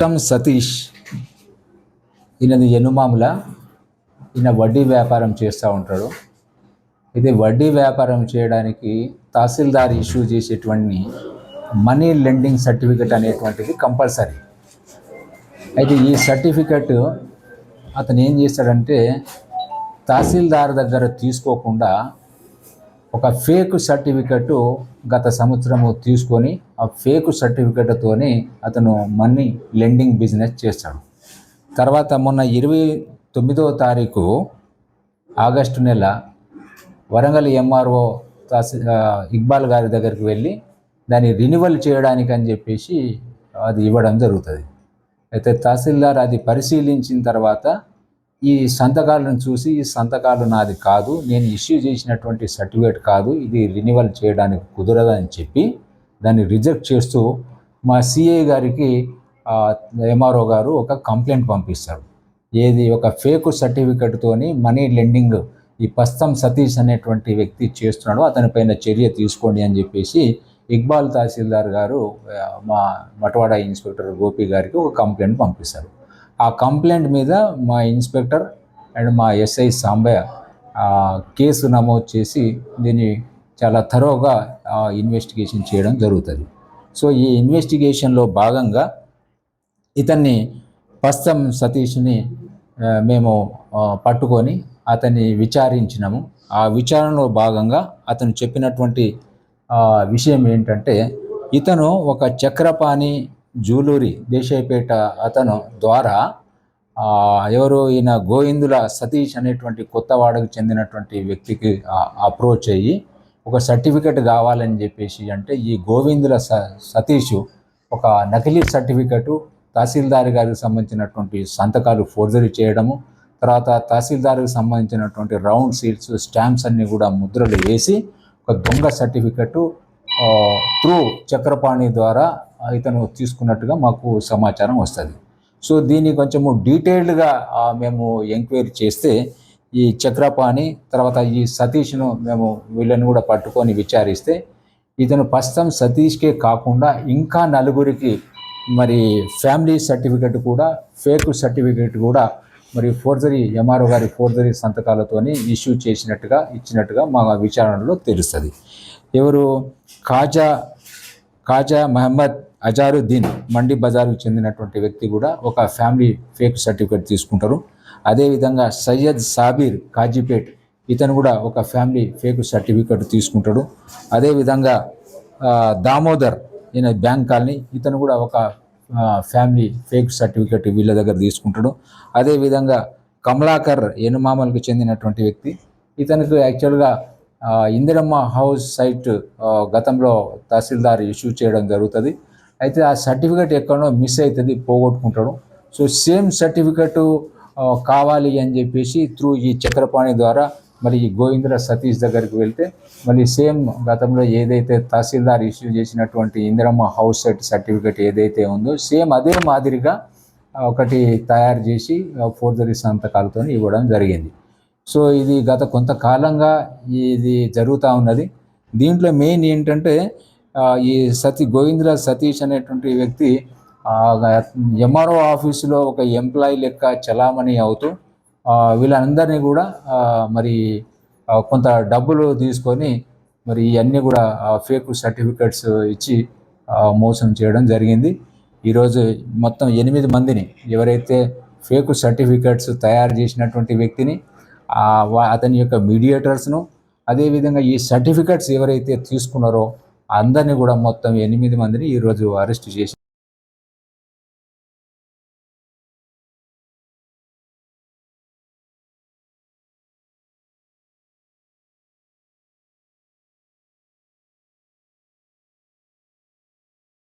కష్టం సతీష్ ఈయనది ఎనుమాముల ఈయన వడ్డీ వ్యాపారం చేస్తూ ఉంటాడు. ఇది వడ్డీ వ్యాపారం చేయడానికి తహసీల్దార్ ఇష్యూ చేసేటువంటి మనీ లెండింగ్ సర్టిఫికెట్ అనేటువంటిది కంపల్సరీ. అయితే ఈ సర్టిఫికెట్ అతను ఏం చేస్తాడంటే తహసీల్దార్ దగ్గర తీసుకోకుండా ఒక ఫేక్ సర్టిఫికెట్ గత సంవత్సరము తీసుకొని ఆ ఫేక్ సర్టిఫికెట్తోనే అతను మనీ లెండింగ్ బిజినెస్ చేస్తాడు. తర్వాత మొన్న ఇరవై తొమ్మిదవ తారీఖు ఆగస్టు నెల వరంగల్ ఎంఆర్ఓ తహసీ ఇక్బాల్ గారి దగ్గరికి వెళ్ళి దాన్ని రినివల్ చేయడానికి అని చెప్పేసి అది ఇవ్వడం జరుగుతుంది. అయితే తహసీల్దార్ అది పరిశీలించిన తర్వాత ఈ సంతకాలను చూసి ఈ సంతకాలు నాది కాదు నేను ఇష్యూ చేసినటువంటి సర్టిఫికేట్ కాదు ఇది రినివల్ చేయడానికి కుదరదని చెప్పి దాన్ని రిజెక్ట్ చేస్తూ మా సిఏ గారికి ఎంఆర్ఓ గారు ఒక కంప్లైంట్ పంపిస్తారు. ఏది ఒక ఫేక్ సర్టిఫికెట్తోని మనీ లెండింగ్ ఈ పస్తం సతీష్ అనేటువంటి వ్యక్తి చేస్తున్నాడు అతనిపైన చర్య తీసుకోండి అని చెప్పేసి ఇక్బాల్ తహసీల్దార్ గారు మా మటవాడ ఇన్స్పెక్టర్ గోపి గారికి ఒక కంప్లైంట్ పంపిస్తారు. ఆ కంప్లైంట్ మీద మా ఇన్స్పెక్టర్ అండ్ మా ఎస్ఐ సాంబయ్య కేసు నమోదు చేసి దీన్ని చాలా తరోగా ఇన్వెస్టిగేషన్ చేయడం జరుగుతుంది. సో ఈ ఇన్వెస్టిగేషన్లో భాగంగా ఇతన్ని పస్తం సతీష్ని మేము పట్టుకొని అతన్ని విచారించినాము. ఆ విచారణలో భాగంగా అతను చెప్పినటువంటి విషయం ఏంటంటే ఇతను ఒక చక్రపాణి జూలూరి దేశాయపేట అతను ద్వారా ఎవరు ఈయన గోవిందుల సతీష్ అనేటువంటి కొత్తవాడకు చెందినటువంటి వ్యక్తికి అప్రోచ్ అయ్యి ఒక సర్టిఫికెట్ కావాలని చెప్పేసి అంటే ఈ గోవిందుల స సతీష్ ఒక నకిలీ సర్టిఫికెటు తహసీల్దార్ గారికి సంబంధించినటువంటి సంతకాలు ఫోర్జరీ చేయడము తర్వాత తహసీల్దార్కి సంబంధించినటువంటి రౌండ్ సీట్స్ స్టాంప్స్ అన్నీ కూడా ముద్రలు వేసి ఒక దొంగ సర్టిఫికెట్ త్రూ చక్రపాణి ద్వారా ఇతను తీసుకున్నట్టుగా మాకు సమాచారం వస్తుంది. సో దీన్ని కొంచెము డీటెయిల్డ్గా మేము ఎంక్వైరీ చేస్తే ఈ చక్రపాణి తర్వాత ఈ సతీష్ను మేము వీళ్ళని కూడా పట్టుకొని విచారిస్తే ఇతను ప్రస్తుతం సతీష్కే కాకుండా ఇంకా నలుగురికి మరి ఫ్యామిలీ సర్టిఫికెట్ కూడా ఫేక్ సర్టిఫికెట్ కూడా మరి ఫోర్జరీ ఎంఆర్ఓ గారి ఫోర్జరీ సంతకాలతోని ఇష్యూ చేసినట్టుగా ఇచ్చినట్టుగా మా విచారణలో తెలుస్తుంది. ఎవరు? కాజా కాజా మహమ్మద్ అజారుద్దీన్ మండి బజార్కు చెందినటువంటి వ్యక్తి కూడా ఒక ఫ్యామిలీ ఫేక్ సర్టిఫికేట్ తీసుకుంటారు. అదేవిధంగా సయ్యద్ సాబీర్ కాజీపేట్ ఇతను కూడా ఒక ఫ్యామిలీ ఫేక్ సర్టిఫికేట్ తీసుకుంటాడు. అదేవిధంగా దామోదర్ ఈయన బ్యాంక్ కాలనీ ఇతను కూడా ఒక ఫ్యామిలీ ఫేక్ సర్టిఫికేట్ వీళ్ళ దగ్గర తీసుకుంటాడు. అదేవిధంగా కమలాకర్ ఎనుమామలకు చెందినటువంటి వ్యక్తి ఇతనికి యాక్చువల్గా ఇందిరమ్మ హౌస్ సైట్ గతంలో తహసీల్దార్ ఇష్యూ చేయడం జరుగుతుంది. అయితే ఆ సర్టిఫికేట్ ఎక్కడో మిస్ అవుతుంది పోగొట్టుకుంటాడు. సో సేమ్ సర్టిఫికెట్ కావాలి అని చెప్పేసి త్రూ ఈ చక్రపాణి ద్వారా మరి ఈ గోవిందర సతీష్ దగ్గరికి వెళ్తే మళ్ళీ సేమ్ గతంలో ఏదైతే తహసీల్దార్ ఇష్యూ చేసినటువంటి ఇందిరమ్మ హౌస్ సెట్ సర్టిఫికేట్ ఏదైతే ఉందో సేమ్ అదే మాదిరిగా ఒకటి తయారు చేసి ఫోర్జరీ సంతకాలతో ఇవ్వడం జరిగింది. సో ఇది గత కొంతకాలంగా ఇది జరుగుతూ ఉన్నది. దీంట్లో మెయిన్ ఏంటంటే ఈ సతీ గోవిందరాజ్ సతీష్ అనేటువంటి వ్యక్తి ఎంఆర్ఓ ఆఫీసులో ఒక ఎంప్లాయీ లెక్క చలామణి అవుతూ వీళ్ళందరినీ కూడా మరి కొంత డబ్బులు తీసుకొని మరి ఇవన్నీ కూడా ఫేక్ సర్టిఫికెట్స్ ఇచ్చి మోసం చేయడం జరిగింది. ఈరోజు మొత్తం ఎనిమిది మందిని ఎవరైతే ఫేక్ సర్టిఫికెట్స్ తయారు చేసినటువంటి వ్యక్తిని అతని యొక్క మీడియేటర్స్ను అదేవిధంగా ఈ సర్టిఫికెట్స్ ఎవరైతే తీసుకున్నారో అందరినీ కూడా మొత్తం ఎనిమిది మందిని ఈరోజు అరెస్ట్ చేసి